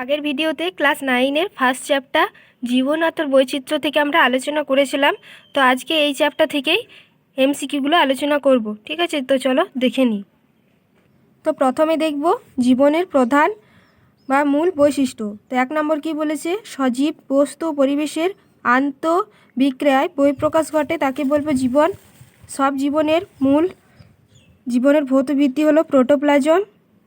আগের ভিডিওতে ক্লাস নাইনের ফার্স্ট চ্যাপ্টার জীবনাত্মর বৈচিত্র্য থেকে আমরা আলোচনা করেছিলাম। তো আজকে এই চ্যাপ্টার থেকেই এমসিকিউগুলো আলোচনা করব, ঠিক আছে? তো চলো দেখে নিই। তো প্রথমে দেখব জীবনের প্রধান বা মূল বৈশিষ্ট্য। তো এক নম্বর কি বলেছে? সজীব বস্তু পরিবেশের আন্ত বিক্রিয়ায় বহিঃপ্রকাশ ঘটে, তাকে বলব জীবন। সব জীবনের মূল, জীবনের ভৌত ভিত্তি হলো প্রোটোপ্লাজম,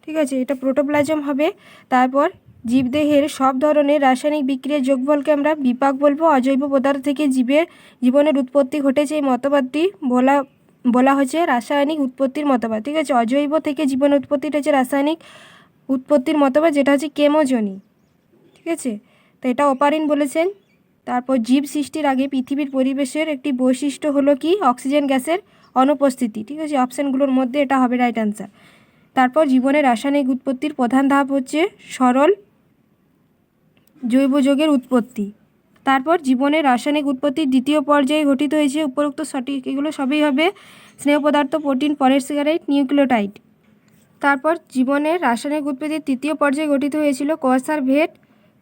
ঠিক আছে? এটা প্রোটোপ্লাজম হবে, তারপর জীবদেহের সব ধরনের রাসায়নিক বিক্রিয়ার যোগফলকে আমরা বিপাক বলব। অজৈব পদার্থ থেকে জীবের জীবনের উৎপত্তি ঘটেছে এই মতবাদটি। বলা বলা হয়েছে রাসায়নিক উৎপত্তির মতবাদ। ঠিক আছে? অজৈব থেকে জীবনের উৎপত্তিটা হচ্ছে রাসায়নিক উৎপত্তির মতবাদ, যেটা হচ্ছে কেমোজনি। ঠিক আছে? তো এটা অপারিন বলেছেন। তারপর জীব সৃষ্টির আগে পৃথিবীর পরিবেশের একটি বৈশিষ্ট্য হলো কি? অক্সিজেন গ্যাসের অনুপস্থিতি। ঠিক আছে? অপশানগুলোর মধ্যে এটা হবে রাইট অ্যান্সার তারপর জীবনের রাসায়নিক উৎপত্তির প্রধান ধাপ হচ্ছে সরল জৈব যৌগের উৎপত্তি। তারপর জীবনের রাসায়নিক উৎপত্তির দ্বিতীয় পর্যায়ে গঠিত হয়েছে উপরোক্ত সঠিক। এগুলো সবই হবে স্নেহ পদার্থ, প্রোটিন, পরের সিগারেট, নিউক্লিওটাইড। তারপর জীবনের রাসায়নিক উৎপত্তির তৃতীয় পর্যায়ে গঠিত হয়েছিল কোয়াসার ভেট।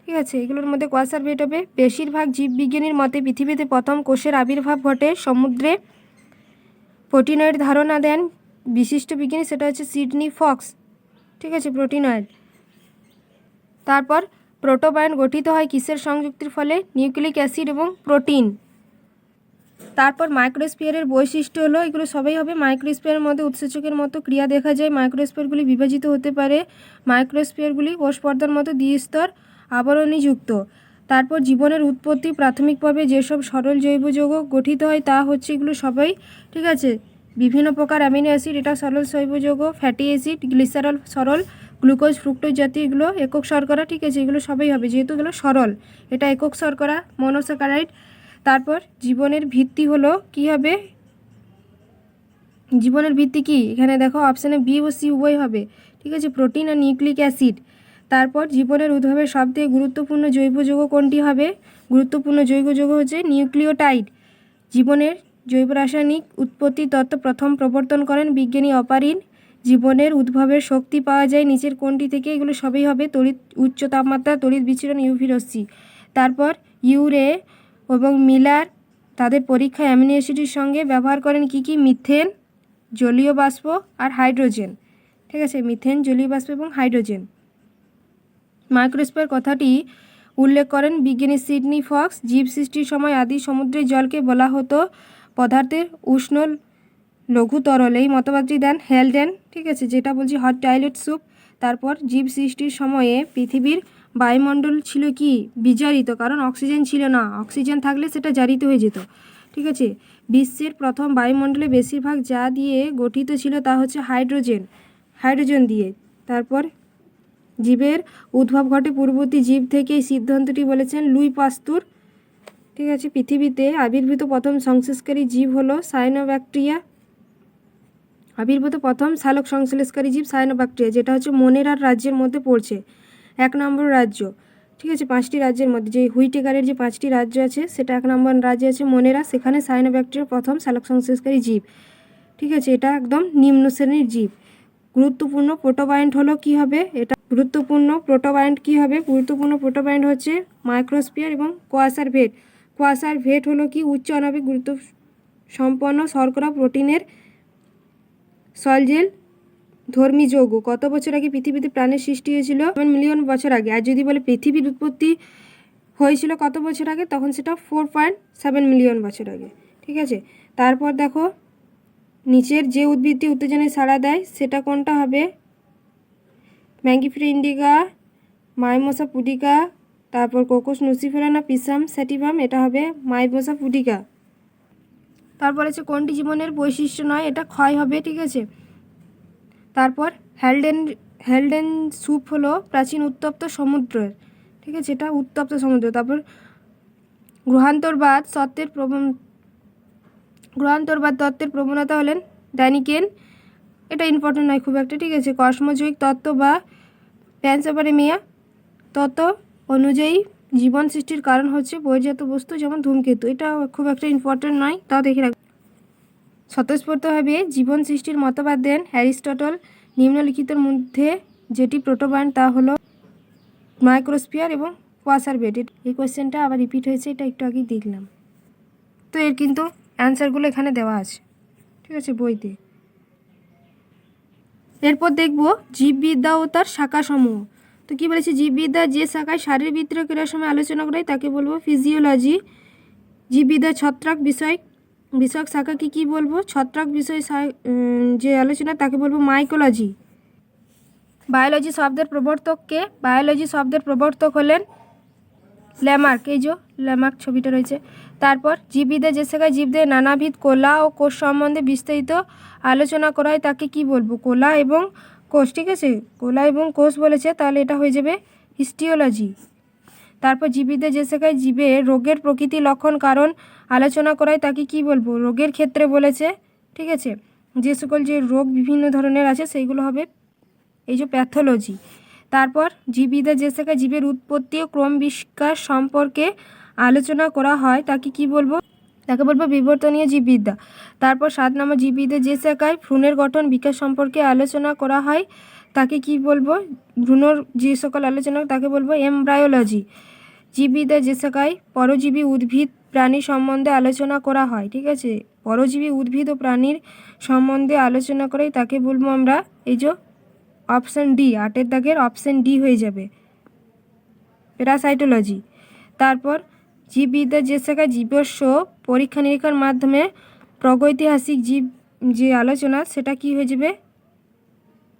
ঠিক আছে, এগুলোর মধ্যে কোয়াসার ভেট হবে। বেশিরভাগ জীববিজ্ঞানীর মতে পৃথিবীতে প্রথম কোষের আবির্ভাব ঘটে সমুদ্রে। প্রোটিনয়েড ধারণা দেন বিশিষ্ট বিজ্ঞানী, সেটা হচ্ছে সিডনি ফক্স। ঠিক আছে, প্রোটিনয়েড। তারপর প্রোটোবায়ন গঠিত হয় কিসের সংযুক্তির ফলে? নিউক্লিক অ্যাসিড এবং প্রোটিন। তারপর মাইক্রোস্পিয়ারের বৈশিষ্ট্য হলো, এগুলো সবাই হবে মাইক্রোস্পিয়ারের মধ্যে উৎসেচকের মতো ক্রিয়া দেখা যায়। মাইক্রোস্পিয়ারগুলি বিভাজিত হতে পারে। মাইক্রোস্পিয়ারগুলি কোষ পর্দার মতো দ্বিস্তর আবরণীযুক্ত তারপর জীবনের উৎপত্তি প্রাথমিকভাবে যেসব সরল জৈব যৌগ গঠিত হয়, তা হচ্ছে এগুলো সবাই, ঠিক আছে? বিভিন্ন প্রকার অ্যামিনো অ্যাসিড, এটা সরল জৈব যৌগ, ফ্যাটি অ্যাসিড, গ্লিসারল সরল গ্লুকোজ, ফ্রুক্টোজ জাতীয় এগুলো একক শর্করা, ঠিক আছে, এগুলো সবই হবে। যেহেতু এগুলো সরল, এটা একক শর্করা মনোস্যাকারাইড তারপর জীবনের ভিত্তি হলো কি হবে? জীবনের ভিত্তি কি? এখানে দেখো অপশানে বি ও সি উভয় হবে। ঠিক আছে প্রোটিন আর নিউক্লিক অ্যাসিড তারপর জীবনের উদ্ভবের সবথেকে গুরুত্বপূর্ণ জৈব যৌগ কোনটি হবে? গুরুত্বপূর্ণ জৈব যৌগ হচ্ছে নিউক্লিওটাইড। জীবনের জৈব রাসায়নিক উৎপত্তি তত্ত্ব প্রথম প্রবর্তন করেন বিজ্ঞানী অপারিন। জীবনের উদ্ভবের শক্তি পাওয়া যায় নিচের কোনটি থেকে। এগুলো সবই হবে তড়িৎ উচ্চ তাপমাত্রা, তড়িৎ বিচ্ছুরণ ইউভি রশ্মি তারপর ইউরে এবং মিলার তাদের পরীক্ষায় অ্যামিনো অ্যাসিডের সঙ্গে ব্যবহার করেন কি কি? মিথেন, জলীয় বাষ্প আর হাইড্রোজেন। ঠিক আছে, মিথেন, জলীয় বাষ্প এবং হাইড্রোজেন। মাইক্রোস্পের কথাটি উল্লেখ করেন বিজ্ঞানী সিডনি ফক্স। জীব সৃষ্টির সময় আদি সমুদ্রের জলকে বলা হতো পদার্থের উষ্ণ লঘু তরল এই মতবাদটি দেন হেলডেন, ঠিক আছে, যেটা বলছি হট টয়লেট স্যুপ তারপর জীব সৃষ্টির সময়ে পৃথিবীর বায়ুমণ্ডল ছিল কি? বিজারিত, কারণ অক্সিজেন ছিল না। অক্সিজেন থাকলে সেটা জারিত হয়ে যেত, ঠিক আছে? বিশ্বের প্রথম বায়ুমণ্ডলে বেশিরভাগ যা দিয়ে গঠিত ছিল তা হচ্ছে হাইড্রোজেন হাইড্রোজেন দিয়ে। তারপর জীবের উদ্ভব ঘটে পূর্ববর্তী জীব থেকে, এই সিদ্ধান্তটি বলেছেন লুই পাস্তুর, ঠিক আছে? পৃথিবীতে আবির্ভূত প্রথম সংশ্লেষকারী জীব হলো সাইনোব্যাকটেরিয়া আবির্ভূত প্রথম শালক সংশ্লেষকারী জীব সাইনোব্যাকটেরিয়া যেটা হচ্ছে মনেরার রাজ্যের মধ্যে পড়ছে। এক নম্বর রাজ্য। ঠিক আছে, পাঁচটি রাজ্যের মধ্যে, যে হুইটেকারের যে পাঁচটি রাজ্য আছে, সেটা এক নম্বর রাজ্যে আছে মনেরা সেখানে সাইনোব্যাকটেরিয়া প্রথম শালক সংশ্লেষকারী জীব। ঠিক আছে, এটা একদম নিম্ন শ্রেণির জীব। গুরুত্বপূর্ণ প্রোটোবায়েন্ট হলো কি হবে? এটা গুরুত্বপূর্ণ প্রোটোবায়েন্ট কি হবে? গুরুত্বপূর্ণ প্রোটোবায়েন্ট হচ্ছে মাইক্রোস্পিয়ার এবং কোয়াসার ভেট। কোয়াসার ভেট হলো কি? উচ্চ আণবিক গুরুত্ব সম্পন্ন শর্করা প্রোটিনের সলজেল ধর্মী যৌগ কত বছর আগে পৃথিবীতে প্রাণের সৃষ্টি হয়েছিল? মিলিয়ন বছর আগে। আর যদি বলে পৃথিবীর উৎপত্তি হয়েছিল কত বছর আগে? তখন সেটা ফোর পয়েন্ট সেভেন মিলিয়ন বছর আগে। ঠিক আছে? তারপর দেখো, নিচের যে উদ্ভিদটি উত্তেজনায় সাড়া দেয়, সেটা কোনটা হবে? ম্যাঙ্গিফ্রি ইন্ডিকা মাইমোসা পুডিকা তারপর কোকোস নুসিফেরানা পিসাম স্যাটিভাম এটা হবে মাইমোসা পুডিকা তারপর আছে কোনটি জীবনের বৈশিষ্ট্য নয়, এটা ক্ষয় হবে, ঠিক আছে? তারপর হ্যালডেন হ্যালডেন স্যুপ হলো প্রাচীন উত্তপ্ত সমুদ্রের, ঠিক আছে, এটা উত্তপ্ত সমুদ্র। তারপর, গ্রহান্তরবাদ সত্যের প্রবণ গ্রহান্তরবাদ তত্ত্বের প্রবণতা হলেন ড্যানিকেন, এটা ইম্পর্টেন্ট নয় খুব একটা, ঠিক আছে কসমোজয়িক তত্ত্ব বা প্যান্সাপারেমিয়া তত্ত্ব অনুযায়ী জীবন সৃষ্টির কারণ হচ্ছে বহির্জাত বস্তু যেমন ধূমকেতু। এটা খুব একটা ইম্পর্টেন্ট নয় তাও দেখে রাখ স্বতঃস্ফূর্তভাবে জীবন সৃষ্টির মতবাদ দেন অ্যারিস্টটল। নিম্নলিখিতের মধ্যে যেটি প্রোটোবায়ন তা হলো মাইক্রোস্পিয়ার এবং ওয়াসার বেড এই কোয়েশ্চেনটা আবার রিপিট হয়েছে, এটা একটু আগেই দেখলাম। তো এর কিন্তু অ্যান্সারগুলো এখানে দেওয়া আছে। ঠিক আছে, বইতে। এরপর দেখব জীববিদ্যা ও তার শাখাসমূহ। তো কী বলেছে? জীববিদ্যা যে শাখায় শারীরবৃত্তীয় ক্রিয়ার সময় আলোচনা করে তাকে বলব ফিজিওলজি জীববিদ্যা ছত্রাক বিষয়, বিষয়ক শাখা কি বলব? ছত্রাক বিষয় যে আলোচনা তাকে বলব মাইকোলজি বায়োলজি শব্দের প্রবর্তককে বায়োলজি শব্দের প্রবর্তক হলেন ল্যামার্ক এই যে ল্যামার্ক ছবিটা রয়েছে। তারপর জীববিদ্যা যে শাখায় জীবদের নানাবিধ কোলা ও কোষ সম্বন্ধে বিস্তারিত আলোচনা করা হয় তাকে কি বলব? কোলা এবং কোষ ঠিক আছে কোলা এবং কোষ বলেছে, তাহলে এটা হয়ে যাবে হিস্টিওলজি। তারপর জীববিদ্যা যে শেখায়, জীবে রোগের প্রকৃতি লক্ষণ, কারণ আলোচনা করায় তাকে কি বলব? রোগের ক্ষেত্রে বলেছে, ঠিক আছে? যে সকল যে রোগ বিভিন্ন ধরনের আছে, সেইগুলো হবে এই যে প্যাথোলজি। তারপর জীববিদ্যা যে শেখায়, জীবের উৎপত্তি ও ক্রম বিকাশ সম্পর্কে আলোচনা করা হয়, তাকে কি বলব? তাকে বলব বিবর্তনীয় জীববিদ্যা। তারপর সাত নম্বর জীববিদ্যা যে শাখায় ভ্রূণের গঠন বিকাশ সম্পর্কে আলোচনা করা হয়, তাকে কি বলব? ভ্রূণর যে সকল আলোচনা, তাকে বলব এমব্রায়োলজি। জীববিদ্যা যে শাখায় পরজীবী উদ্ভিদ প্রাণী সম্বন্ধে আলোচনা করা হয়, ঠিক আছে? পরজীবী উদ্ভিদ ও প্রাণীর সম্বন্ধে আলোচনা করেই তাকে বলব আমরা এই যে অপশান ডি, আটের দাগের অপশান ডি হয়ে যাবে। প্যারাসাইটোলজি। তারপর জীববিদ্যা যে শাখায় জীবস্ব পরীক্ষা নিরীক্ষার মাধ্যমে প্রাগৈতিহাসিক জীব যে আলোচনা, সেটা কি হয়ে যাবে?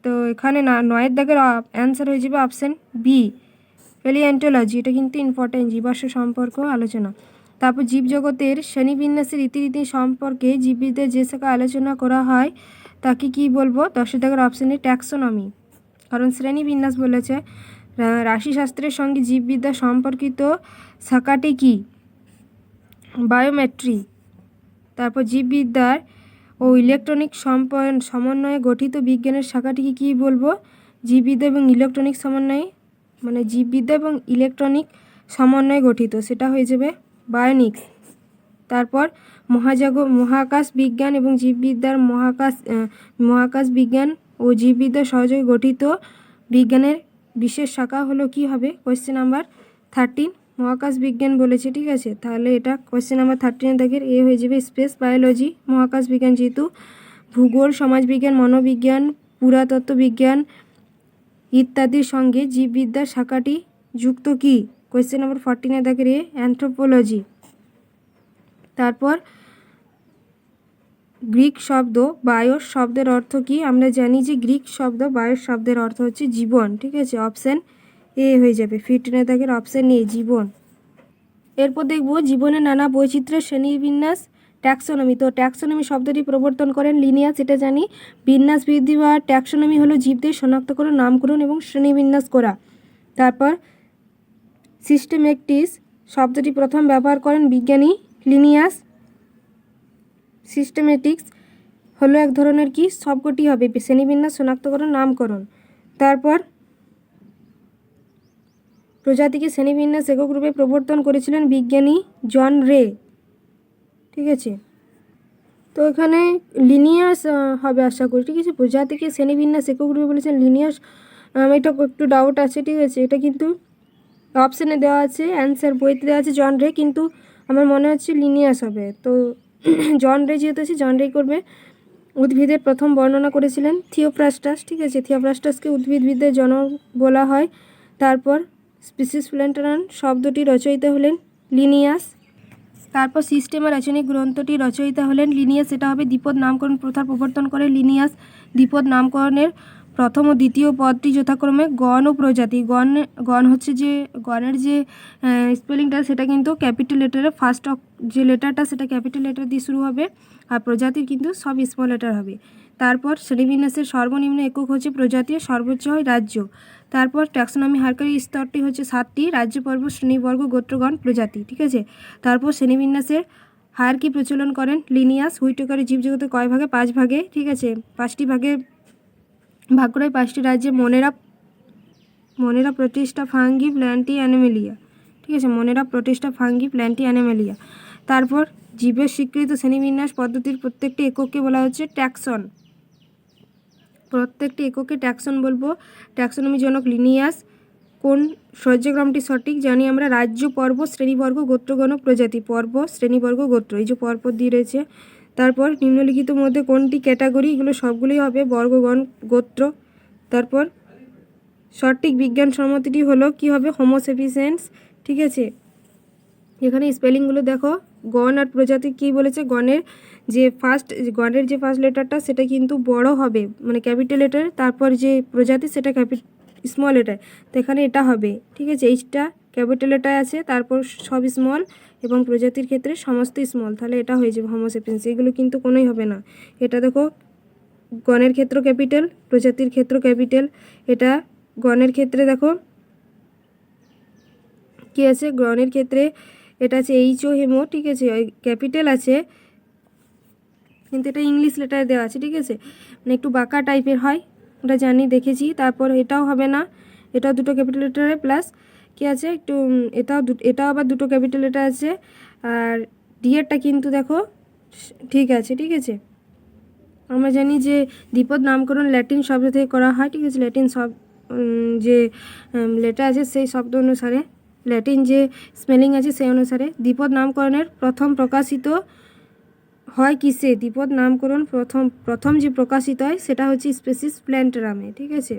তো এখানে না, নয়ের দাগের অ্যান্সার হয়ে যাবে অপশান বি পেলিয়েন্টোলজি এটা কিন্তু ইম্পর্টেন্ট জীবাশ্ম সম্পর্ক আলোচনা। তারপর জীবজগতের শ্রেণীবিন্যাসের রীতিরীতি সম্পর্কে জীববিদ্যার যে শাখা আলোচনা করা হয়, তাকে কি বলব? দশের দাগের অপশানে ট্যাক্সোনমি কারণ শ্রেণীবিন্যাস বলেছে রাশিশাস্ত্রের সঙ্গে জীববিদ্যা সম্পর্কিত শাখাটি কি? বায়োমেট্রি। তারপর জীববিদ্যার ও ইলেকট্রনিক সমন্বয়ে গঠিত বিজ্ঞানের শাখাটিকে কী বলব? জীববিদ্যা এবং ইলেকট্রনিক সমন্বয়ে মানে জীববিদ্যা এবং ইলেকট্রনিক সমন্বয়ে গঠিত, সেটা হয়ে যাবে বায়োনিক্স। তারপর মহাজাগ, মহাকাশ বিজ্ঞান এবং জীববিদ্যার মহাকাশ মহাকাশ বিজ্ঞান ও জীববিদ্যা সহযোগে গঠিত বিজ্ঞানের বিশেষ শাখা হলো কি হবে? কোয়েশ্চেন নাম্বার থার্টিন মহাকাশ বিজ্ঞান বলেছে, ঠিক আছে? তাহলে এটা কোয়েশ্চেন নাম্বার থার্টিনের দাগের এ হয়ে যাবে স্পেস বায়োলজি মহাকাশ বিজ্ঞান যেহেতু, ভূগোল, সমাজবিজ্ঞান, মনোবিজ্ঞান পুরাতত্ত্ব বিজ্ঞান ইত্যাদির সঙ্গে জীববিদ্যার শাখাটি যুক্ত কি? কোয়েশ্চেন নাম্বার ফর্টিনে দাগের এ অ্যান্থ্রোপোলজি তারপর গ্রিক শব্দ বায়স শব্দের অর্থ কি? আমরা জানি যে গ্রিক শব্দ বায়স শব্দের অর্থ হচ্ছে জীবন, ঠিক আছে? অপশান এ হয়ে যাবে। ফিফটিনের দাগের অপশান এ, জীবন। এরপর দেখব জীবনের নানা বৈচিত্র্যের শ্রেণীবিন্যাস ট্যাক্সোনমি তো ট্যাক্সোনমি শব্দটি প্রবর্তন করেন লিনিয়াস, এটা জানি। বিন্যাস, বৃদ্ধি বা ট্যাক্সোনমি হলো জীবদের শনাক্তকরণ, নামকরণ এবং শ্রেণীবিন্যাস করা। তারপর সিস্টেমেটিস শব্দটি প্রথম ব্যবহার করেন বিজ্ঞানী লিনিয়াস। সিস্টেমেটিক্স হলো এক ধরনের কি? সবকটি হবে। শ্রেণীবিন্যাস, শনাক্তকরণ, নামকরণ। তারপর প্রজাতিকে শ্রেণীবিন্যাস একক রূপে প্রবর্তন করেছিলেন বিজ্ঞানী জন রে। ঠিক আছে? তো এখানে লিনিয়াস হবে আশা করি। ঠিক আছে? প্রজাতিকে শ্রেণীবিন্যাস একক রূপে বলেছেন লিনিয়াস। এটা একটু ডাউট আছে, ঠিক আছে? এটা কিন্তু অপশানে দেওয়া আছে অ্যান্সার বইতে দেওয়া আছে জন রে, কিন্তু আমার মনে হচ্ছে লিনিয়াস হবে। তো জন রে যেহেতু আছে, জন রে করবে। উদ্ভিদের প্রথম বর্ণনা করেছিলেন থিওপ্রাস্টাস। ঠিক আছে? থিওপ্রাস্টাসকে উদ্ভিদবিদ্যার জনক বলা হয়। তারপর স্পিসিস প্ল্যান্টারান শব্দটি রচয়িতা হলেন লিনিয়াস। তারপর সিস্টেমে রাসায়নিক গ্রন্থটি রচয়িতা হলেন লিনিয়াস। এটা হবে দ্বিপদ নামকরণ প্রথার প্রবর্তন করে লিনিয়াস। দ্বিপদ নামকরণের প্রথম ও দ্বিতীয় পদটি যথাক্রমে গণ ও প্রজাতি। গণ গণ হচ্ছে যে, গণের যে স্পেলিংটা সেটা কিন্তু ক্যাপিটাল লেটারে ফার্স্ট যে লেটারটা সেটা ক্যাপিটাল লেটার দিয়ে শুরু হবে আর প্রজাতির কিন্তু সব স্মল লেটার হবে। তারপর শ্রেণীবিন্যাসের সর্বনিম্ন একক হচ্ছে প্রজাতি সর্বোচ্চ হয় রাজ্য। তারপর ট্যাক্সোনমি হারকারি স্তরটি হচ্ছে সাতটি রাজ্য পর্ব শ্রেণীবর্গ, গোত্রগণ, প্রজাতি, ঠিক আছে? তারপর শ্রেণীবিন্যাসের হায়ারকি প্রচলন করেন? লিনিয়াস হুইটেকারের জীবজগতে কয় ভাগে? পাঁচ ভাগে, ঠিক আছে? পাঁচটি ভাগে ভাগ করে পাঁচটি রাজ্যে মনেরা মনেরা প্রতিষ্ঠা ফাঙ্গি প্ল্যান্টি অ্যানিমেলিয়া, ঠিক আছে? মনেরা প্রতিষ্ঠা ফাঙ্গি প্ল্যান্টি অ্যানিমেলিয়া। তারপর জীবের স্বীকৃত শ্রেণীবিন্যাস পদ্ধতির প্রত্যেকটি একককে বলা হচ্ছে ট্যাক্সন প্রত্যেকটি এককে ট্যাক্সন বলব। ট্যাক্সোনমি জনক লিনিয়াস কোন সহ্যগ্রামটি সঠিক জানি আমরা রাজ্য, পর্ব, শ্রেণীবর্গ গোত্রগণ প্রজাতি, পর্ব, শ্রেণীবর্গ, গোত্র এই যে পরপর দিয়ে রয়েছে। তারপর নিম্নলিখিত মধ্যে কোনটি ক্যাটাগরি এগুলো সবগুলোই হবে বর্গগণ গোত্র। তারপর সঠিক বিজ্ঞান সম্মতিটি হলো কি হবে? হোমোসেপিসেন্স ঠিক আছে? এখানে স্পেলিংগুলো দেখো। গণ আর প্রজাতি কি বলেছে? গণের যে ফার্স্ট গণের যে ফার্স্ট লেটারটা, সেটা কিন্তু বড় হবে মানে ক্যাপিটাল লেটার তারপর যে প্রজাতি, সেটা ক্যাপি স্মল লেটার তো এখানে এটা হবে, ঠিক আছে? এইচটা ক্যাপিটাল লেটার আছে, তারপর সব স্মল এবং প্রজাতির ক্ষেত্রে সমস্ত স্মল তাহলে এটা হয়ে যাবে হোমোসেপিয়েন্স এগুলো কিন্তু কোনোই হবে না। এটা দেখো, গণের ক্ষেত্র ক্যাপিটাল প্রজাতির ক্ষেত্র ক্যাপিটাল এটা গণের ক্ষেত্রে দেখো, কি আছে? গণের ক্ষেত্রে এটা আছে এইচ ও হেমো ঠিক আছে? ক্যাপিটাল আছে কিন্তু এটা ইংলিশ লেটার দেওয়া আছে, ঠিক আছে? মানে একটু বাঁকা টাইপের হয়, ওটা জানি, দেখেছি। তারপর এটাও হবে না, এটাও দুটো ক্যাপিটাল লেটারে প্লাস কি আছে? একটু এটাও এটাও আবার দুটো ক্যাপিটাল লেটার আছে। আর ডিএরটা কিন্তু দেখো, ঠিক আছে ঠিক আছে? আমরা জানি যে দ্বিপদ নামকরণ ল্যাটিন শব্দ থেকে করা হয়, ঠিক আছে? ল্যাটিন সব যে লেটার আছে, সেই শব্দ অনুসারে ল্যাটিন যে স্পেলিং আছে, সেই অনুসারে দ্বিপদ নামকরণের প্রথম প্রকাশিত হয় কিসে দ্বিপদ নামকরণ প্রথম প্রথম যে প্রকাশিত হয় সেটা হচ্ছে স্পেসিস প্ল্যান্টারামে, ঠিক আছে?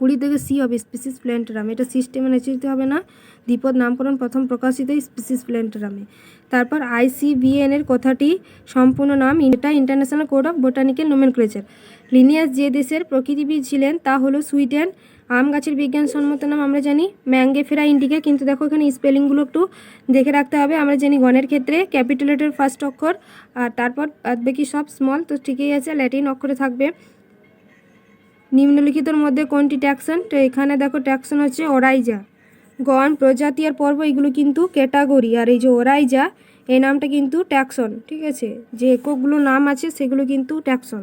কুড়ি থেকে সি হবে স্পিসিস প্ল্যান্টারাম। এটা সিস্টেমে নেচিতে হবে না। দ্বিপদ নামকরণ প্রথম প্রকাশিত স্পিসিস প্ল্যান্টারামে। তারপর আইসিবিএন এর কথাটি সম্পূর্ণ নাম এটা international code of botanical nomenclature Linnaeus যে দেশের প্রকৃতিবিদ ছিলেন তা হলো সুইডেন আম গাছের বিজ্ঞানসম্মত নাম আমরা জানি ম্যাঙ্গেফেরা ইন্ডিকা কিন্তু দেখো এখানে স্পেলিংগুলো একটু দেখে রাখতে হবে। আমরা জানি গণের ক্ষেত্রে ক্যাপিটাল ফার্স্ট অক্ষর, আর তারপর বাকি সব স্মল তো ঠিকই আছে ল্যাটিন অক্ষরে থাকবে। নিম্নলিখিতর মধ্যে কোনটি ট্যাক্সন তো এখানে দেখো ট্যাক্সন হচ্ছে ওরাইজা গণ, প্রজাতি আর পর্ব এগুলো কিন্তু ক্যাটাগরি আর এই যে ওরাইজা এই নামটা কিন্তু ট্যাক্সন ঠিক আছে? যে এককগুলো নাম আছে, সেগুলো কিন্তু ট্যাক্সন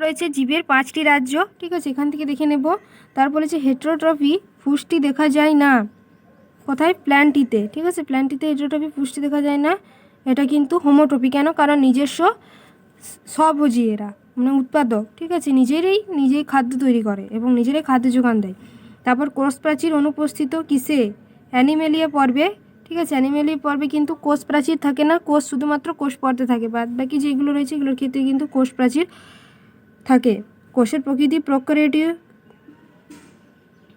রয়েছে জীবের পাঁচটি রাজ্য। ঠিক আছে, এখান থেকে দেখে নেব। তারপর হচ্ছে হেট্রোট্রফি, পুষ্টি দেখা যায় না। কোথায়? প্ল্যান্টিতে। ঠিক আছে, প্ল্যান্টিতে হেট্রোট্রফি, পুষ্টি দেখা যায় না। এটা কিন্তু হোমোট্রপি কেন? কারণ নিজস্ব স্বভোজী এরা মানে উৎপাদক। ঠিক আছে, নিজেরই নিজেই খাদ্য তৈরি করে এবং নিজেরাই খাদ্য যোগান দেয়। তারপর কোষ প্রাচীর অনুপস্থিত কিসে? অ্যানিমেলিয়া পর্বে। ঠিক আছে, অ্যানিমেলিয়া পর্বে কিন্তু কোষ প্রাচীর থাকে না, কোষ শুধুমাত্র কোষ পর্দে থাকে। বাদ বাকি যেগুলো রয়েছে, এগুলোর ক্ষেত্রে কিন্তু কোষ প্রাচীর থাকে। কোষের প্রকৃতি প্রকারিয়াটিও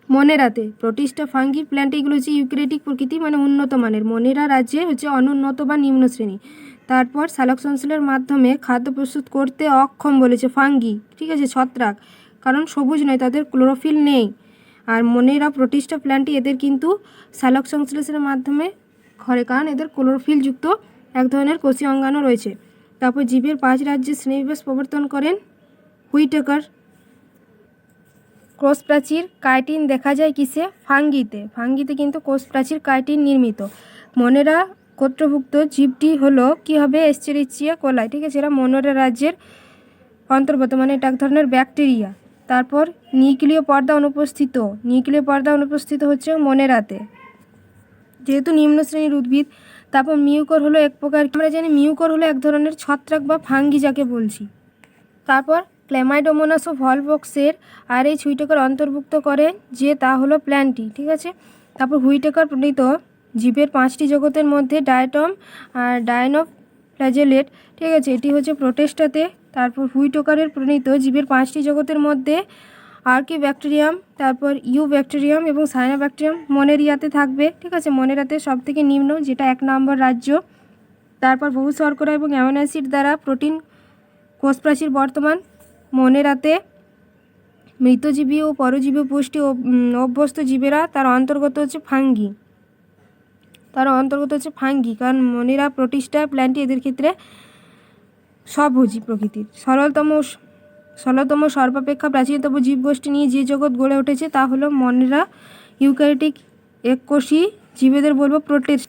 মনেরাতে প্রোটিস্টা ফাঙ্গি প্ল্যান্ট এগুলো হচ্ছে ইউক্রেটিক প্রকৃতি মানে উন্নত মানের। মনেরা রাজ্যে হচ্ছে অনুন্নত বা নিম্ন শ্রেণি। তারপর সালোক সংশ্লেষের মাধ্যমে খাদ্য প্রস্তুত করতে অক্ষম বলেছে ফাঙ্গি। ঠিক আছে, ছত্রাক। কারণ সবুজ নয়, তাদের ক্লোরোফিল নেই। আর মনেরা প্রোটিস্টা প্ল্যান্টটি এদের কিন্তু সালোক সংশ্লেষের মাধ্যমে ঘরে, কারণ এদের ক্লোরোফিল যুক্ত এক ধরনের কোষী অঙ্গাণু রয়েছে। তারপর জীবের পাঁচ রাজ্যে শ্রেণীবিভাগ প্রবর্তন করেন। হুইটেকার। কোষ প্রাচীর কাইটিন দেখা যায় কিসে? ফাঙ্গিতে। ফাঙ্গিতে কিন্তু কোষ প্রাচীর কাইটিন নির্মিত। মনেরা গোত্রভুক্ত জীবটি হলো কি হবে এসচেরিচিয়া কোলাই ঠিক আছে? এরা মনেরা রাজ্যের অন্তর্গত মানে এটা এক ধরনের ব্যাকটেরিয়া। তারপর নিউক্লিয় পর্দা অনুপস্থিত। নিউক্লিয় পর্দা অনুপস্থিত হচ্ছে মনেরাতে। যেহেতু নিম্ন শ্রেণির উদ্ভিদ, তারপর মিউকর হলো এক প্রকার আমরা জানি মিউকর হলো এক ধরনের ছত্রাক বা ফাঙ্গি যাকে বলছি। তারপর ক্ল্যামাইডোমোনাস ও ভলবক্সের আর এই হুইটেকার অন্তর্ভুক্ত করে যে তা হলো প্ল্যান্টি, ঠিক আছে? তারপর হুইটেকার প্রণীত জীবের পাঁচটি জগতের মধ্যে ডায়টম আর ডায়নফ ফ্ল্যাজেলেট ঠিক আছে? এটি হচ্ছে প্রোটেস্টাতে। তারপর হুইটোকারের প্রণীত জীবের পাঁচটি জগতের মধ্যে আর্কি ব্যাকটেরিয়াম তারপর ইউ ব্যাকটেরিয়াম এবং সাইনা ব্যাকটেরিয়াম মনেরিয়াতে থাকবে, ঠিক আছে? মনেরিয়াতে সব থেকে নিম্ন, যেটা এক নম্বর রাজ্য। তারপর বহু শর্করা এবং অ্যামিনো অ্যাসিড দ্বারা প্রোটিন কোষপ্রাচীর বর্তমান মনে রাতে মৃতজীবী ও পরজীবী পুষ্টি অভ্যস্ত জীবেরা তার অন্তর্গত হচ্ছে ফাঙ্গি। তার অন্তর্গত হচ্ছে ফাঙ্গি, কারণ মনেরা প্রোটিস্টা প্ল্যান্টি এদের ক্ষেত্রে স্বভোজী প্রকৃতির। সরলতম সরলতম সর্বাপেক্ষা প্রাচীনতম জীবগোষ্ঠী নিয়ে যে জগৎ গড়ে উঠেছে তা হলো মনেরা ইউক্যারিটিক এককোষী জীবেদের বলব প্রোটিস,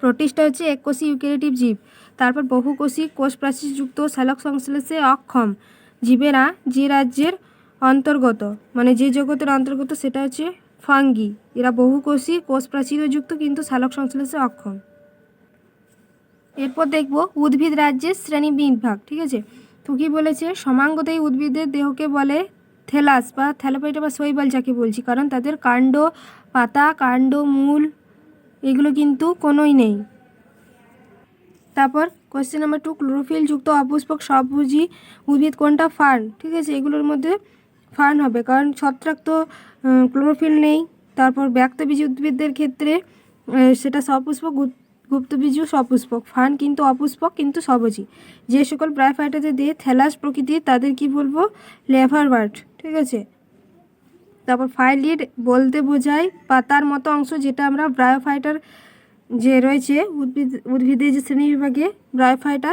প্রোটিস্টা হচ্ছে এককোষী ইউক্যারিটিভ জীব। তারপর বহুকোষী কোষ প্রাচীরযুক্ত শ্যালক সংশ্লেষে অক্ষম। জীবেরা যে রাজ্যের অন্তর্গত মানে যে জগতের অন্তর্গত সেটা হচ্ছে ফাঙ্গি। এরা বহুকোষী কোষ প্রাচীরযুক্ত কিন্তু শ্যালক সংশ্লেষে অক্ষম। এরপর দেখব উদ্ভিদ রাজ্যের শ্রেণি বিভাগ ঠিক আছে? তো কি বলেছে সমাঙ্গতায়ী উদ্ভিদের দেহকে বলে থেলাস বা থ্যালোপাইটা বা শৈবাল যাকে বলছি, কারণ তাদের কাণ্ড, পাতা, কাণ্ড, মূল, এগুলো কিন্তু কোনোই নেই। তারপর কোয়েশ্চেন নাম্বার টু ক্লোরোফিল যুক্ত অপুষ্পক সবুজি উদ্ভিদ কোনটা ফার্ন? ঠিক আছে, এগুলোর মধ্যে ফার্ন হবে। কারণ ছত্রাক তো ক্লোরোফিল নেই। তারপর ব্যক্তবীজ উদ্ভিদদের ক্ষেত্রে সেটা সপুষ্পক, গুপ- গুপ্তবীজও সপুষ্পক। ফার্ন কিন্তু অপুষ্পক, কিন্তু সবুজি। যে সকল ব্রায়োফাইটাতে দিয়ে থ্যালাস প্রকৃতির তাদের কি বলব? লেভার বার্ড ঠিক আছে? তারপর ফাইলিড বলতে বোঝায় পাতার মতো অংশ, যেটা আমরা ব্রায়োফাইটার যে রয়েছে উদ্ভিদ উদ্ভিদের যে শ্রেণি বিভাগে ব্রায়োফাইটা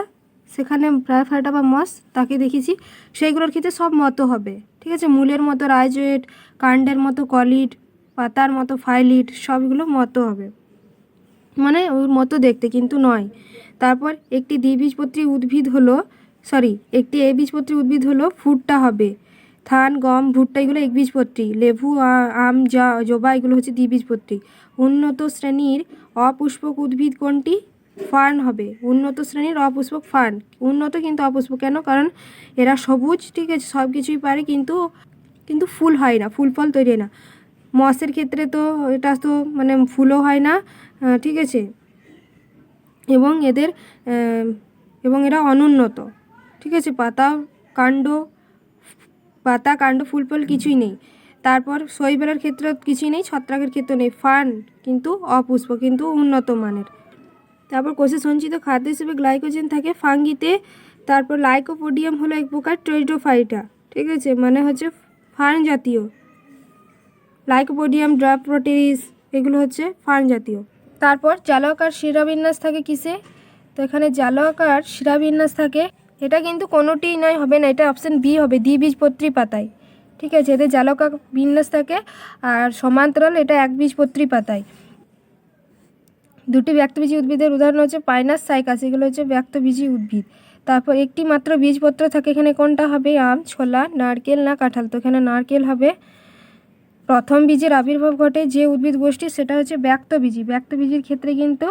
সেখানে ব্রায়োফাইটা বা মস তাকে দেখেছি, সেইগুলোর ক্ষেত্রে সব মতো হবে, ঠিক আছে? মূলের মতো রাইজোয়েট, কাণ্ডের মতো কলিড, পাতার মতো ফাইলিড, সবগুলো মতো হবে। মানে ওর মতো দেখতে, কিন্তু নয়। তারপর একটি দ্বিবীজপত্রী উদ্ভিদ হলো, সরি, একটি এবীজপত্রী উদ্ভিদ হলো ফুটটা হবে। ধান গম, ভুট্টা, এগুলো একবীজপত্রী। লেবু আম জা জবা, এগুলো হচ্ছে দ্বিবীজপত্রী। উন্নত শ্রেণির অপুষ্পক উদ্ভিদ কোনটি? ফার্ন হবে। উন্নত শ্রেণির অপুষ্পক ফার্ন। উন্নত কিন্তু অপুষ্পক। কেন? কারণ এরা সবুজ, ঠিক আছে? সব কিছুই পারে, কিন্তু কিন্তু ফুল হয় না, ফুল ফল তৈরি না। মসের ক্ষেত্রে তো এটা তো মানে ফুলও হয় না ঠিক আছে? এবং এদের এবং এরা অনুন্নত, ঠিক আছে? পাতা, কাণ্ড পাতা, কাণ্ড, ফুল ফল কিছুই নেই। তারপর শৈবালের ক্ষেত্রে কিছুই নেই, ছত্রাকের ক্ষেত্রে নেই ফান কিন্তু অপুষ্প, কিন্তু উন্নত মানের। তারপর কোষে সঞ্চিত খাদ্য হিসেবে গ্লাইকোজেন থাকে ফাঙ্গিতে, তারপর লাইকোপোডিয়াম হলো এক প্রকার ট্রেডোফাইটা ঠিক আছে? মানে হচ্ছে ফার্ন জাতীয়। লাইকোপোডিয়াম ড্রাপ্রোটেরিস এগুলো হচ্ছে ফার্ন জাতীয়। তারপর জালক আর শিরাবিন্যাস থাকে কিসে? তো এখানে জালক আর শিরাবিন্যাস থাকে। এটা কিন্তু কোনোটিই নয়, হবে না। এটা অপশান বি হবে, দ্বিবীজপত্রী পাতায়। ঠিক আছে এতে জালকা বিন্যাস থাকে আর সমান্তরাল এটা একবীজপত্রী পাতায়। দুটি ব্যক্তবীজী উদ্ভিদের উদাহরণ হচ্ছে পাইনাস, সাইকাস, এগুলো হচ্ছে ব্যক্তবীজী উদ্ভিদ। তারপর একটি মাত্র বীজপত্র থাকে, এখানে কোনটা হবে? আম, ছোলা, নারকেল না কাঁঠাল? তো এখানে নারকেল হবে। প্রথম বীজের আবির্ভাব ঘটে যে উদ্ভিদ গোষ্ঠী, সেটা হচ্ছে ব্যক্তবীজী ব্যক্তবীজের ক্ষেত্রে কিন্তু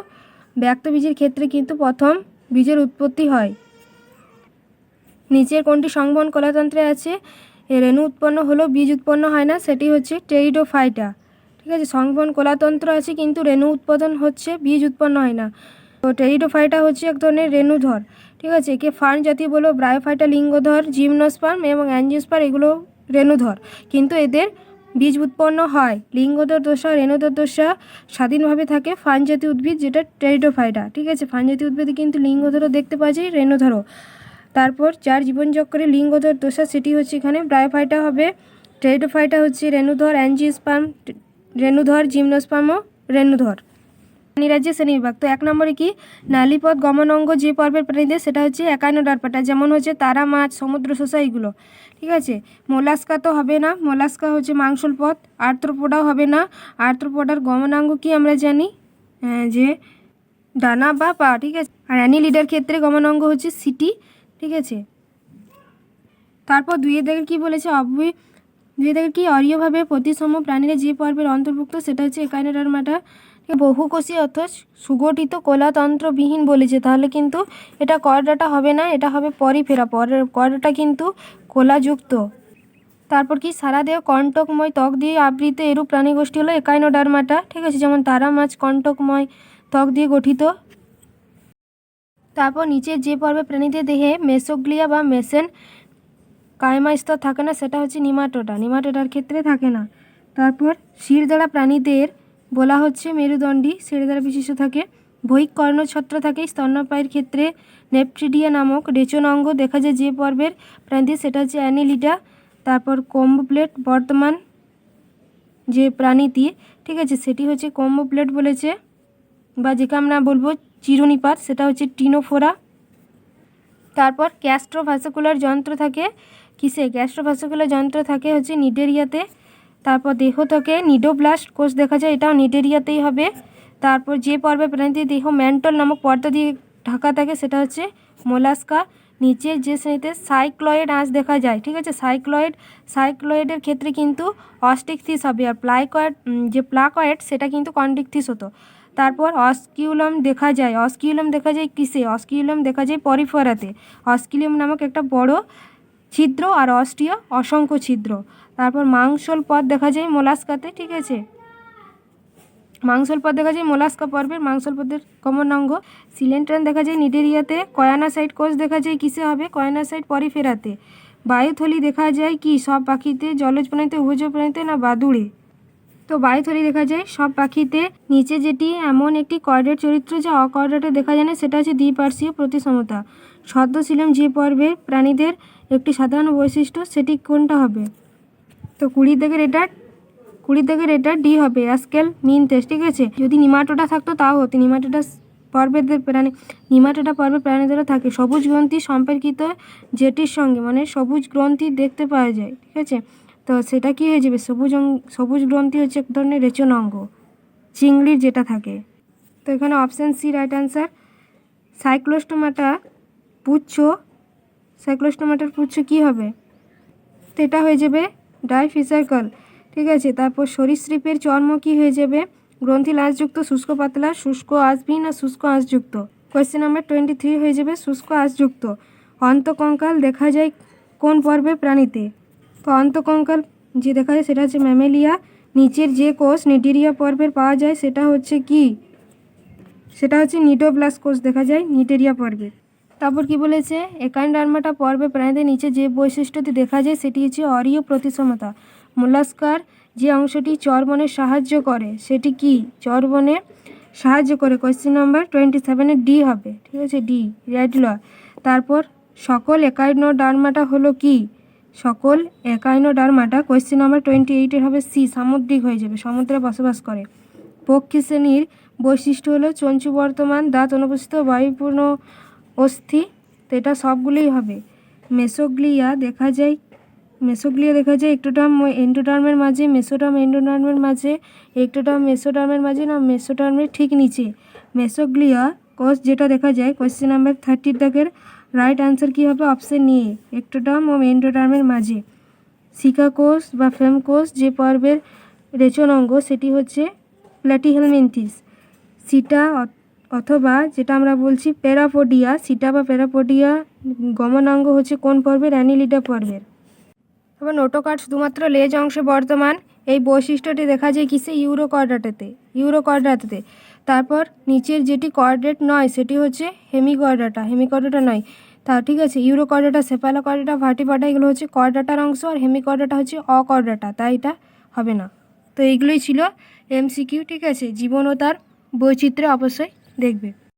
ব্যক্তবীজের ক্ষেত্রে কিন্তু প্রথম বীজের উৎপত্তি হয়। নিচের কোনটি সংবহন কলাতন্ত্রে আছে? রেণু উৎপন্ন হলো, বীজ উৎপন্ন হয় না, সেটি হচ্ছে টেরিডোফাইটা ঠিক আছে, সংবহন কলাতন্ত্র আছে, কিন্তু রেণু উৎপাদন হচ্ছে, বীজ উৎপন্ন হয় না। তো টেরিডোফাইটা হচ্ছে এক ধরনের রেণুধর। ঠিক আছে, একে ফার্ন জাতীয় বলো ব্রায়োফাইটা লিঙ্গধর জিমনোস্পার্ম এবং অ্যাঞ্জিওস্পার এগুলো রেণুধর। কিন্তু এদের বীজ উৎপন্ন হয়, লিঙ্গধর দশা, রেণুধর দশা স্বাধীনভাবে থাকে ফার্ন জাতীয় উদ্ভিদ, যেটা টেরিডোফাইটা ঠিক আছে, ফার্ন জাতীয় উদ্ভিদে কিন্তু লিঙ্গধরও দেখতে পাওয়া যায়, রেণুধরও। তারপর যার জীবনচক্রে লিঙ্গধর দোষা, সেটি হচ্ছে এখানে। ব্রায়োফাইটা হবে, টেরিডোফাইটা হচ্ছে রেণুধর অ্যাঞ্জিওস্পার্ম রেণুধর জিমনোস্পার্ম ও রেণুধর। প্রাণীরাজ্যে শ্রেণীবিভাগ তো এক নম্বরে কি? নালীপথ গমন অঙ্গ যে পর্বের প্রাণীদের, সেটা হচ্ছে একান্ন ডারপাটা যেমন হচ্ছে তারা, মাছ, সমুদ্র শসা এগুলো। ঠিক আছে? মোলাস্কা তো হবে না। মোলাস্কা হচ্ছে মাংসল পথ আর্থ্রোপোডাও হবে না। আর্থ্রোপোডার গমনাঙ্গ কি আমরা জানি? যে ডানা বা পা। ঠিক আছে? আর অ্যানিলিডার ক্ষেত্রে গমনাঙ্গ হচ্ছে সিটি। ঠিক আছে? তারপর দুই দাগের কি বলেছে? অবৈ দুই দাগের কি অরীয়ভাবে প্রতিসম প্রাণীরা যে পর্বের অন্তর্ভুক্ত, সেটা হচ্ছে একাইনোডারমাটা বহুকোষী অর্থাৎ সুগঠিত কোলাতন্ত্রবিহীন বলেছে। তাহলে কিন্তু এটা করডাটা হবে না, এটা হবে পরিফেরা। পরের করডাটা কিন্তু কোলাযুক্ত। তারপর কি সারা দেহ কণ্টকময় ত্বক দিয়ে আবৃত এরূপ প্রাণীগোষ্ঠী হলো একাইনোডারমাটা ঠিক আছে, যেমন তারা মাছ কণ্টকময় ত্বক দিয়ে গঠিত। তারপর নিচের যে পর্বে প্রাণীদের দেহে মেসোগ্লিয়া বা মেসেন কায়মা স্তর থাকে না, সেটা হচ্ছে নিমাটোডা। নিমাটোডার ক্ষেত্রে থাকে না। তারপর শিরদাঁড়া প্রাণীদের বলা হচ্ছে মেরুদণ্ডী। শিরদাঁড়া বিশিষ্ট থাকে। বহিক কর্ণছত্র থাকে। স্তন্যপায়ীর ক্ষেত্রে নেপট্রিডিয়া নামক রেচন অঙ্গ দেখা যায় যে পর্বের প্রাণীদের, সেটা হচ্ছে অ্যানিলিডা। তারপর কম্বো প্লেট বর্তমান যে প্রাণীটি, ঠিক আছে, সেটি হচ্ছে কম্বো প্লেট বলেছে। বা যেকে আমরা বলব চিরুনিপাত সেটা হচ্ছে টিনোফোরা। তারপর ক্যাস্ট্রোভাসকুলার যন্ত্র থাকে। কিসে? ক্যাস্ট্রোভাসকুলার যন্ত্র থাকে হচ্ছে নিডেরিয়াতে। তারপর দেহ থেকে নিডোব্লাস্ট কোষ দেখা যায়, এটাও নিডেরিয়াতেই হবে। তারপর যে পর্বে প্রাণীদের দেহ ম্যান্টল নামক পর্দা দিয়ে ঢাকা থাকে, সেটা হচ্ছে মোলাস্কা। নিচে যে শ্রেণীতে সাইক্লয়েড আঁশ দেখা যায়, ঠিক আছে? সাইক্লয়েড, সাইক্লয়েডের ক্ষেত্রে কিন্তু অস্টিকথিস হবে। আর প্লাইকয়েড যে প্লাকয়েড, সেটা কিন্তু কন্ডিকথিস হতো। তারপর অস্কিউলম দেখা যায়। অস্কিউলম দেখা যায় কিসে? অস্কিউলম দেখা যায় পরিফরাতে। অস্কিউলম নামক একটা বড় ছিদ্র আর অস্টিয় অসংখ্য ছিদ্র। তারপর মাংসল পথ দেখা যায় মোলাস্কাতে, ঠিক আছে? মাংসল পথ দেখা যায় মোলাস্কা পর্বের, মাংসল পদের কমন অঙ্গ সিলেন্ট্রান দেখা যায় নিডেরিয়াতে। কয়ানাসাইড কোষ দেখা যায় কিসে হবে? কয়ানাসাইড পরিফেরাতে। বায়ুথলি দেখা যায় কি? সব পাখিতে, জলজ প্রাণীতে, উভজ প্রাণীতে না বাদুড়ে? তো বায়ুথলি দেখা যায়, সব পাখিতে নিচে যেটি এমন একটি কর্ডেট চরিত্র যা অকর্ডেটে দেখা যায় না, সেটা হচ্ছে দ্বিপার্শ্বীয় প্রতিসমতা। ছদ্মশিলম যে পর্বের প্রাণীদের একটি সাধারণ বৈশিষ্ট্য, সেটি কোনটা হবে? তো কুড়ি থেকে এটা কুড়ি থেকে এটা ডি হবে অ্যাস্কেল মিন টেস্ট ঠিক আছে? যদি নিমাটোটা থাকতো তাও হতো, নিমাটোটা পর্বেদের প্রাণী, নিমাটোটা পর্বের প্রাণীদেরও থাকে। সবুজ গ্রন্থি সম্পর্কিত যেটির সঙ্গে মানে সবুজ গ্রন্থি দেখতে পাওয়া যায়, ঠিক আছে? তো সেটা কী হয়ে যাবে? সবুজ সবুজ গ্রন্থি হচ্ছে এক ধরনের রেচন অঙ্গ, চিংড়ির যেটা থাকে। তো এখানে option C right answer cyclostomata পুচ্ছ সাইক্লোস্টোমাটার পুচ্ছ কি হবে? তো এটা হয়ে যাবে ডাইফিসাইকল ঠিক আছে? তারপর সরীসৃপের চর্ম কি হয়ে যাবে? গ্রন্থি লাশযুক্ত, শুষ্ক পাতলা, শুষ্ক আঁশবিহীন আর শুষ্ক আঁশযুক্ত কোয়েশ্চেন নাম্বার টোয়েন্টি থ্রি হয়ে যাবে শুষ্ক আঁশযুক্ত অন্তকঙ্কাল দেখা যায় কোন পর্বে প্রাণীতে? তো অন্তকঙ্কাল যে দেখা যায় সেটা হচ্ছে ম্যামেলিয়া। নিচের যে কোষ নিডিরিয়া পর্বের পাওয়া যায় সেটা হচ্ছে কি? সেটা হচ্ছে নিডোব্লাস কোষ দেখা যায় নিটেরিয়া পর্বে। তারপর কি বলেছে? একাইন্ডার্মাটা পর্বে প্রাণীদের নিচে যে বৈশিষ্ট্যটি দেখা যায় সেটি হচ্ছে অরীয় প্রতিসমতা। মোলাস্কার যে অংশটি চর্বণে সাহায্য করে, সেটি কি? চর্বণে সাহায্য করে। কোয়েশ্চেন নাম্বার টোয়েন্টি সেভেনে ডি হবে। ঠিক আছে? ডি রেডল তারপর সকল একাইনোডার্মাটা হলো কি? সকল একাইনোডার্মাটা কোয়েশ্চেন নাম্বার টোয়েন্টি এইটের হবে সি সামুদ্রিক হয়ে যাবে, সমুদ্রে বসবাস করে। পক্ষী শ্রেণির বৈশিষ্ট্য হলো চঞ্চু বর্তমান, দাঁত অনুপস্থিত, বায়ুপূর্ণ অস্থি তো এটা সবগুলোই হবে। মেসোগ্লিয়া দেখা যায়, মেসোগ্লিয়া দেখা যায় একটোটার্ম ও এন্ডোটার্মের মাঝে মেসোটার্ম এন্ডোটার্মের মাঝে একটোটার্ম মেসোটার্মের মাঝে না মেসোটার্মের ঠিক নিচে। মেসোগ্লিয়া কোষ যেটা দেখা যায় কোয়েশ্চেন নাম্বার থার্টির দাগের রাইট আনসার কী হবে? অপশন নিয়ে একটোটার্ম ও এন্ডোটার্মের মাঝে। সিকা কোষ বা ফেম কোষ যে পর্বের রেচন অঙ্গ, সেটি হচ্ছে প্ল্যাটিহেলমিনথিস সিটা অথবা যেটা আমরা বলছি প্যারাপোডিয়া সিটা বা প্যারাপোডিয়া গমনাঙ্গ হচ্ছে কোন পর্বের? অ্যানিলিডা পর্বের। এবার নোটোকার্ড শুধুমাত্র লেজ অংশে বর্তমান। এই বৈশিষ্ট্যটি দেখা যায় কিসে? ইউরোকর্ডাটাতে ইউরোকর্ডাটাতে। তারপর নিচের যেটি কর্ডেট নয়, সেটি হচ্ছে হেমিকর্ডাটা হেমিকর্ডাটা নয়। তা ঠিক আছে ইউরোকর্ডাটা সেপালোকর্ডাটা ভার্টিপাটা এগুলো হচ্ছে কর্ডাটার অংশ আর হেমি হেমিকর্ডাটা হচ্ছে অকর্ডাটা তাই এটা হবে না। তো এইগুলোই ছিল এমসিকিউ ঠিক আছে? জীবন ও তার বৈচিত্র্য অবশ্যই দেখবে।